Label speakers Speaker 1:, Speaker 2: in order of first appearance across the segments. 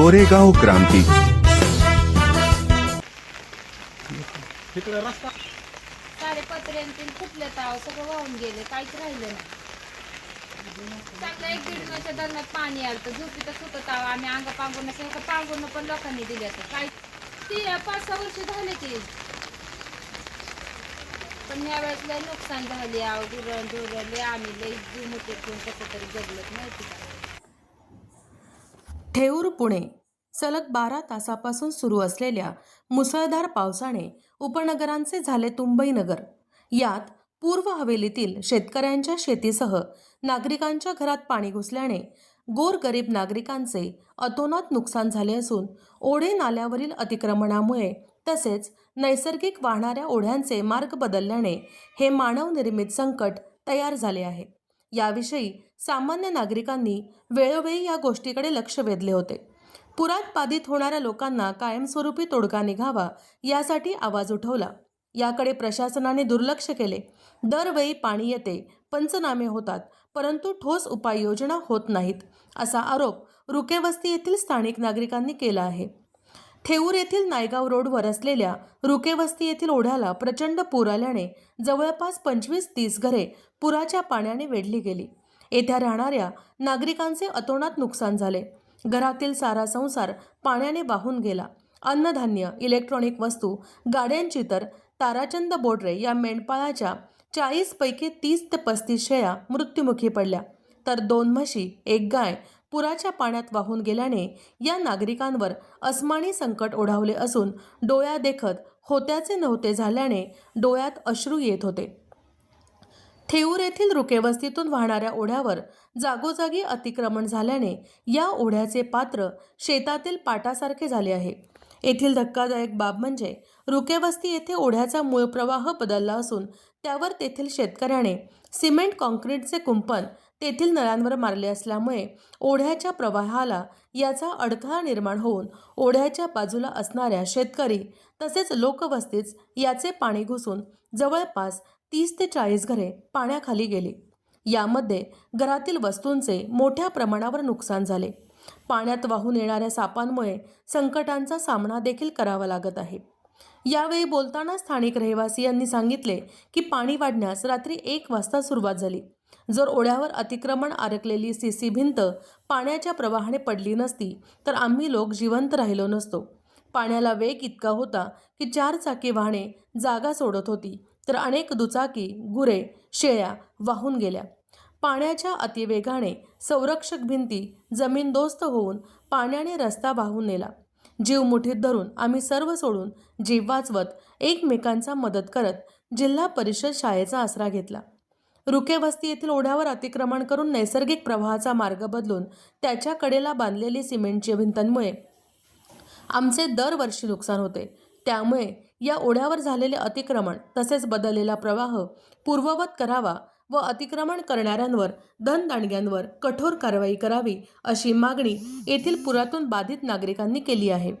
Speaker 1: कोरेगाव क्रांती.
Speaker 2: तिकडे रस्ता.
Speaker 3: सारे फुटले ताव सगळं वाहून गेले काहीच राहिलं नाही. चांगलं एक दीड महिन्याच्या दरम्यान पाणी आलं तर झोपीतच होतं ताव आम्ही अंग पांगून सगळं पांगून पण लोकांनी दिले काही ती पाच सहा वर्ष झाले की पण ह्या वेळेस लय नुकसान झाले आव आम्ही लय जीव मुठे कसं तरी जगलत माहिती का?
Speaker 4: ठेऊर पुणे. सलग बारा तासापासून सुरू असलेल्या मुसळधार पावसाने उपनगरांचे झाले तुंबई नगर. यात पूर्व हवेलीतील शेतकऱ्यांच्या शेतीसह नागरिकांच्या घरात पाणी घुसल्याने गोरगरीब नागरिकांचे अतोनात नुकसान झाले असून ओढे नाल्यावरील अतिक्रमणामुळे तसेच नैसर्गिक वाहणाऱ्या ओढ्यांचे मार्ग बदलल्याने हे मानवनिर्मित संकट तयार झाले आहे. याविषयी सामान्य नागरिकांनी वेळोवेळी या गोष्टीकडे लक्ष वेधले होते. पुरात बाधित होणाऱ्या लोकांना कायमस्वरूपी तोडगा निघावा यासाठी आवाज उठवला. याकडे प्रशासनाने दुर्लक्ष केले. दरवेळी पाणी येते पंचनामे होतात परंतु ठोस उपाययोजना होत नाहीत असा आरोप रुकेवस्ती येथील स्थानिक नागरिकांनी केला आहे. थेऊर येथील नायगाव रोडवर असलेल्या रुकेवस्ती येथील ओढ्याला प्रचंड पूर आल्याने जवळपास पंचवीस तीस घरे पुराच्या पाण्याने वेढली गेली. येथे राहणाऱ्या नागरिकांचे अतोनात नुकसान झाले. घरातील सारा संसार पाण्याने वाहून गेला. अन्नधान्य इलेक्ट्रॉनिक वस्तू गाड्यांची तर ताराचंद बोडरे या मेंढपाळाच्या चाळीसपैकी तीस ते पस्तीस शेळ्या मृत्युमुखी पडल्या. तर दोन म्हशी एक गाय पुराच्या पाण्यात वाहून गेल्याने या नागरिकांवर अस्मानी संकट ओढावले असून डोळ्या देखत होत्याचे नव्हते झाल्याने डोळ्यात अश्रू येत होते. थेऊर येथील रुकेवस्तीतून वाहणाऱ्या ओढ्यावर जागोजागी अतिक्रमण झाल्याने या ओढ्याचे पात्र शेतातील पाटासारखे झाले आहे. येथील धक्कादायक बाब म्हणजे रुकेवस्ती येथे ओढ्याचा मूळ प्रवाह बदलला असून त्यावर तेथील शेतकऱ्याने सिमेंट कॉन्क्रीटचे कुंपण तेथील नळांवर मारले असल्यामुळे ओढ्याच्या प्रवाहाला याचा अडथळा निर्माण होऊन ओढ्याच्या बाजूला असणाऱ्या शेतकरी तसेच लोकवस्तीच याचे पाणी घुसून जवळपास तीस ते चाळीस घरे पाण्याखाली गेली. यामध्ये घरातील वस्तूंचे मोठ्या प्रमाणावर नुकसान झाले. पाण्यात वाहून येणाऱ्या सापांमुळे संकटांचा सामना देखील करावा लागत आहे. यावेळी बोलताना स्थानिक रहिवासी सांगितले की पाणी वाढण्यास रात्री एक वाजता सुरुवात झाली. जर ओढ्यावर अतिक्रमण आरकलेली सीसी भिंत पाण्याच्या प्रवाहाने पडली नसती तर आम्ही लोक जिवंत राहिलो नसतो. पाण्याला वेग इतका होता की चार चाकी वाहने जागा सोडत होती. तर अनेक दुचाकी गुरे शेळ्या वाहून गेल्या. पाण्याच्या अतिवेगाने संरक्षक भिंती जमीनदोस्त होऊन पाण्याने रस्ता वाहून नेला. जीव मुठीत धरून आम्ही सर्व सोडून जीव वाचवत एकमेकांचा मदत करत जिल्हा परिषद शाळेचा आसरा घेतला. रुकेवस्ती येथील ओढ्यावर अतिक्रमण करून नैसर्गिक प्रवाहाचा मार्ग बदलून त्याच्या कडेला बांधलेली सिमेंटच्या भिंतांमुळे आमचे दरवर्षी नुकसान होते. त्यामुळे या ओढ्यावर झालेले अतिक्रमण तसेच बदललेला प्रवाह पूर्ववत करावा व अतिक्रमण करणाऱ्यांवर धनदांडग्यांवर कठोर कारवाई करावी अशी मागणी येथील पुरातून बाधित नागरिकांनी केली आहे.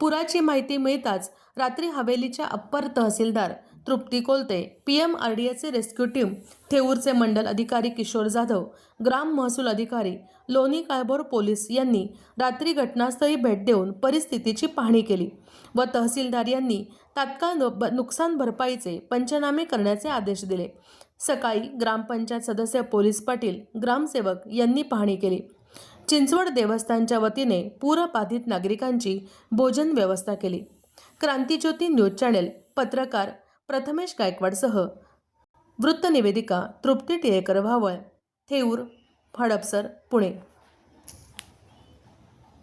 Speaker 4: पुराची माहिती मिळताच रात्री हवेलीच्या अप्पर तहसीलदार Trupti Kolte P M R D एचे rescue team थेऊरचे मंडल अधिकारी किशोर जाधव ग्राम महसूल अधिकारी लोणी काळभोर पोलीस यांनी रात्री घटनास्थळी भेट देऊन परिस्थितीची पाहणी केली व तहसीलदार यांनी तात्काळ ब- नुकसान भरपाईचे पंचनामे करण्याचे आदेश दिले. सकाळी ग्रामपंचायत सदस्य पोलीस पाटील ग्रामसेवक यांनी पाहणी केली. चिंचवड देवस्थानच्या वतीने पूरबाधित नागरिकांची भोजन व्यवस्था केली. क्रांतीज्योती न्यूज चॅनेल पत्रकार प्रथमेश गायकवाडसह वृत्तनिवेदिका तृप्ती टिळेकर भावळ थेऊर हडपसर पुणे.